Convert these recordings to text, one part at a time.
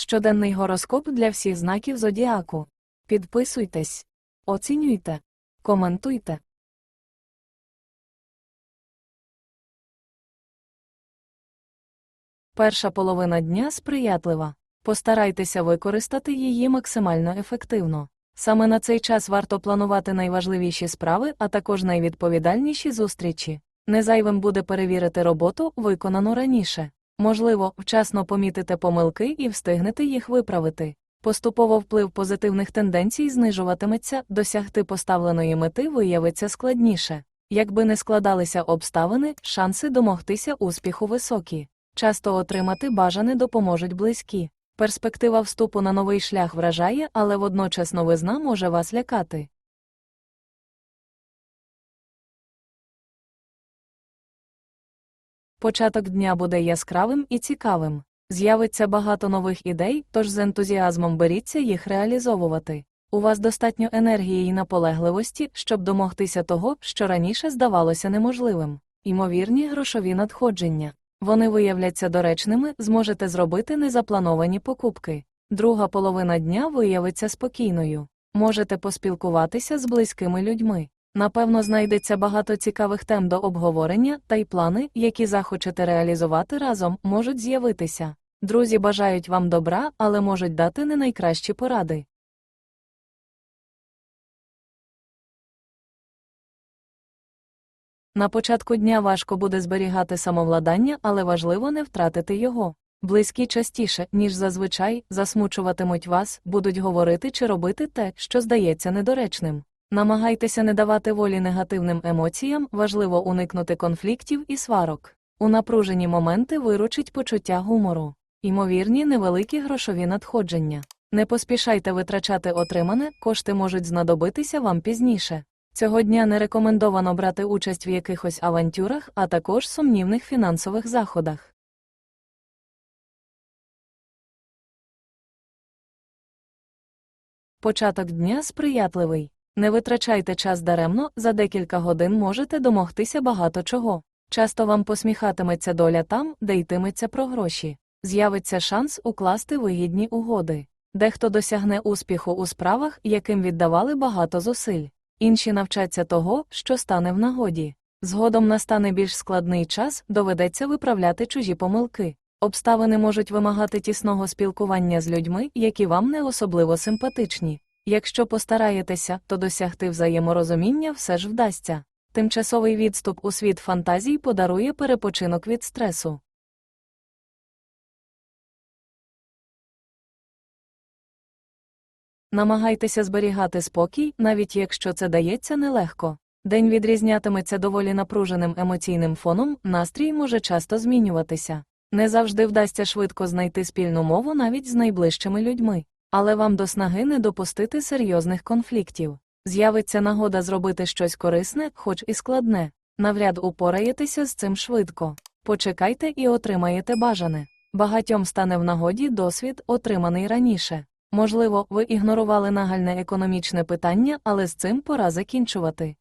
Щоденний гороскоп для всіх знаків зодіаку. Підписуйтесь, оцінюйте, коментуйте. Перша половина дня сприятлива. Постарайтеся використати її максимально ефективно. Саме на цей час варто планувати найважливіші справи, а також найвідповідальніші зустрічі. Незайвим буде перевірити роботу, виконану раніше. Можливо, вчасно помітите помилки і встигнете їх виправити. Поступово вплив позитивних тенденцій знижуватиметься, досягти поставленої мети виявиться складніше. Якби не складалися обставини, шанси домогтися успіху високі. Часто отримати бажане допоможуть близькі. Перспектива вступу на новий шлях вражає, але водночас новизна може вас лякати. Початок дня буде яскравим і цікавим. З'явиться багато нових ідей, тож з ентузіазмом беріться їх реалізовувати. У вас достатньо енергії і наполегливості, щоб домогтися того, що раніше здавалося неможливим. Імовірні грошові надходження. Вони виявляться доречними, зможете зробити незаплановані покупки. Друга половина дня виявиться спокійною. Можете поспілкуватися з близькими людьми. Напевно, знайдеться багато цікавих тем до обговорення, та й плани, які захочете реалізувати разом, можуть з'явитися. Друзі бажають вам добра, але можуть дати не найкращі поради. На початку дня важко буде зберігати самовладання, але важливо не втратити його. Близькі частіше, ніж зазвичай, засмучуватимуть вас, будуть говорити чи робити те, що здається недоречним. Намагайтеся не давати волі негативним емоціям, важливо уникнути конфліктів і сварок. У напружені моменти виручить почуття гумору, ймовірні невеликі грошові надходження. Не поспішайте витрачати отримане, кошти можуть знадобитися вам пізніше. Цього дня не рекомендовано брати участь в якихось авантюрах, а також сумнівних фінансових заходах. Початок дня сприятливий. Не витрачайте час даремно, за декілька годин можете домогтися багато чого. Часто вам посміхатиметься доля там, де йтиметься про гроші. З'явиться шанс укласти вигідні угоди. Дехто досягне успіху у справах, яким віддавали багато зусиль. Інші навчаться того, що стане в нагоді. Згодом настане більш складний час, доведеться виправляти чужі помилки. Обставини можуть вимагати тісного спілкування з людьми, які вам не особливо симпатичні. Якщо постараєтеся, то досягти взаєморозуміння все ж вдасться. Тимчасовий відступ у світ фантазій подарує перепочинок від стресу. Намагайтеся зберігати спокій, навіть якщо це дається нелегко. День відрізнятиметься доволі напруженим емоційним фоном, настрій може часто змінюватися. Не завжди вдасться швидко знайти спільну мову навіть з найближчими людьми, але вам до снаги не допустити серйозних конфліктів. З'явиться нагода зробити щось корисне, хоч і складне. Навряд упораєтеся з цим швидко. Почекайте і отримаєте бажане. Багатьом стане в нагоді досвід, отриманий раніше. Можливо, ви ігнорували нагальне економічне питання, але з цим пора закінчувати.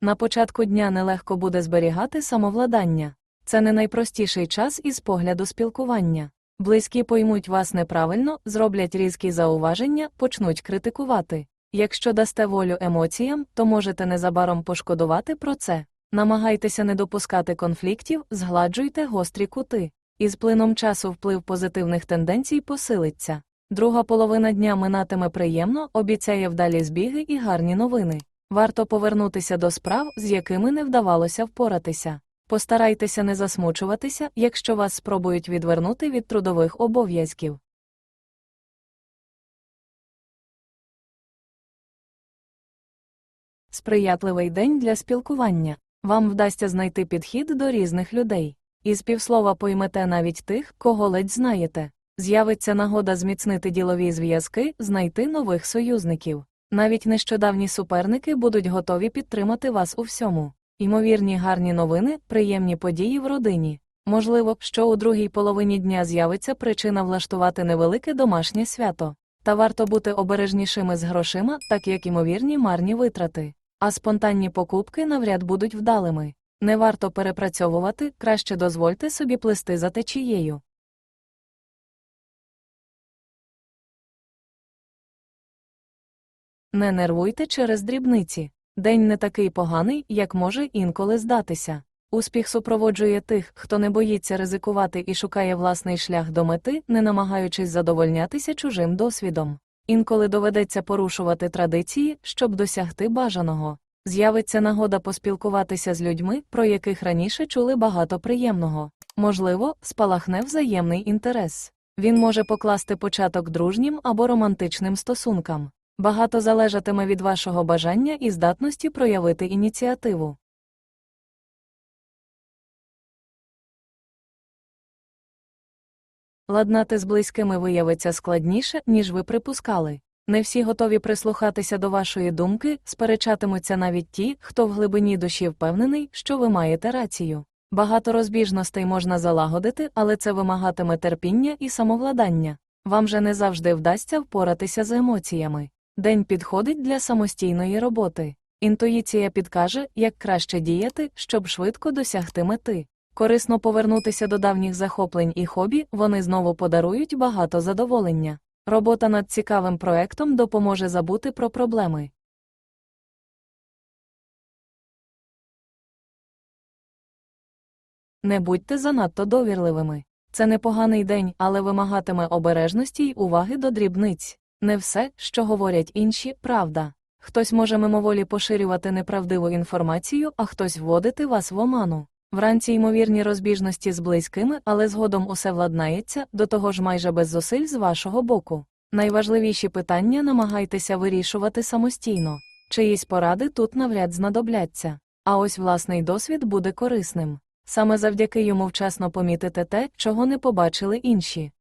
На початку дня нелегко буде зберігати самовладання. Це не найпростіший час із погляду спілкування. Близькі поймуть вас неправильно, зроблять різкі зауваження, почнуть критикувати. Якщо дасте волю емоціям, то можете незабаром пошкодувати про це. Намагайтеся не допускати конфліктів, згладжуйте гострі кути. Із плином часу вплив позитивних тенденцій посилиться. Друга половина дня минатиме приємно, обіцяє вдалі збіги і гарні новини. Варто повернутися до справ, з якими не вдавалося впоратися. Постарайтеся не засмучуватися, якщо вас спробують відвернути від трудових обов'язків. Сприятливий день для спілкування. Вам вдасться знайти підхід до різних людей. Із півслова поймете навіть тих, кого ледь знаєте. З'явиться нагода зміцнити ділові зв'язки, знайти нових союзників. Навіть нещодавні суперники будуть готові підтримати вас у всьому. Ймовірні гарні новини, приємні події в родині. Можливо, що у другій половині дня з'явиться причина влаштувати невелике домашнє свято. Та варто бути обережнішими з грошима, так як ймовірні марні витрати. А спонтанні покупки навряд будуть вдалими. Не варто перепрацьовувати, краще дозвольте собі плисти за течією. Не нервуйте через дрібниці. День не такий поганий, як може інколи здатися. Успіх супроводжує тих, хто не боїться ризикувати і шукає власний шлях до мети, не намагаючись задовольнятися чужим досвідом. Інколи доведеться порушувати традиції, щоб досягти бажаного. З'явиться нагода поспілкуватися з людьми, про яких раніше чули багато приємного. Можливо, спалахне взаємний інтерес. Він може покласти початок дружнім або романтичним стосункам. Багато залежатиме від вашого бажання і здатності проявити ініціативу. Ладнати з близькими виявиться складніше, ніж ви припускали. Не всі готові прислухатися до вашої думки, сперечатимуться навіть ті, хто в глибині душі впевнений, що ви маєте рацію. Багато розбіжностей можна залагодити, але це вимагатиме терпіння і самовладання. Вам же не завжди вдасться впоратися з емоціями. День підходить для самостійної роботи. Інтуїція підкаже, як краще діяти, щоб швидко досягти мети. Корисно повернутися до давніх захоплень і хобі, вони знову подарують багато задоволення. Робота над цікавим проектом допоможе забути про проблеми. Не будьте занадто довірливими. Це непоганий день, але вимагатиме обережності й уваги до дрібниць. Не все, що говорять інші, правда. Хтось може мимоволі поширювати неправдиву інформацію, а хтось вводити вас в оману. Вранці ймовірні розбіжності з близькими, але згодом усе владнається, до того ж майже без зусиль з вашого боку. Найважливіші питання намагайтеся вирішувати самостійно. Чиїсь поради тут навряд знадобляться. А ось власний досвід буде корисним. Саме завдяки йому вчасно помітите те, чого не побачили інші.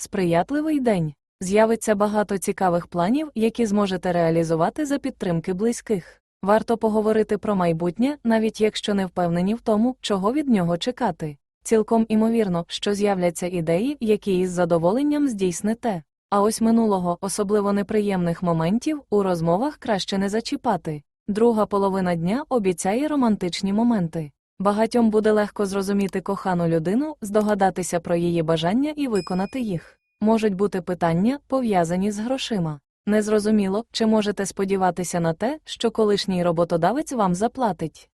Сприятливий день. З'явиться багато цікавих планів, які зможете реалізувати за підтримки близьких. Варто поговорити про майбутнє, навіть якщо не впевнені в тому, чого від нього чекати. Цілком імовірно, що з'являться ідеї, які із задоволенням здійсните. А ось минулого, особливо неприємних моментів, у розмовах краще не зачіпати. Друга половина дня обіцяє романтичні моменти. Багатьом буде легко зрозуміти кохану людину, здогадатися про її бажання і виконати їх. Можуть бути питання, пов'язані з грошима. Незрозуміло, чи можете сподіватися на те, що колишній роботодавець вам заплатить.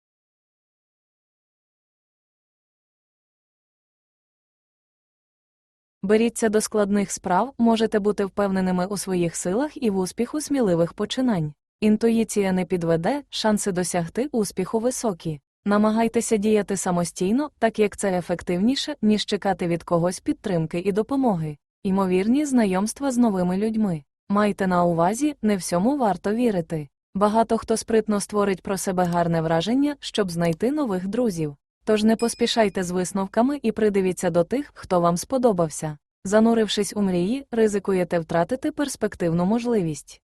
Беріться до складних справ, можете бути впевненими у своїх силах і в успіху сміливих починань. Інтуїція не підведе, шанси досягти успіху високі. Намагайтеся діяти самостійно, так як це ефективніше, ніж чекати від когось підтримки і допомоги. Ймовірні знайомства з новими людьми. Майте на увазі, не всьому варто вірити. Багато хто спритно створить про себе гарне враження, щоб знайти нових друзів. Тож не поспішайте з висновками і придивіться до тих, хто вам сподобався. Занурившись у мрії, ризикуєте втратити перспективну можливість.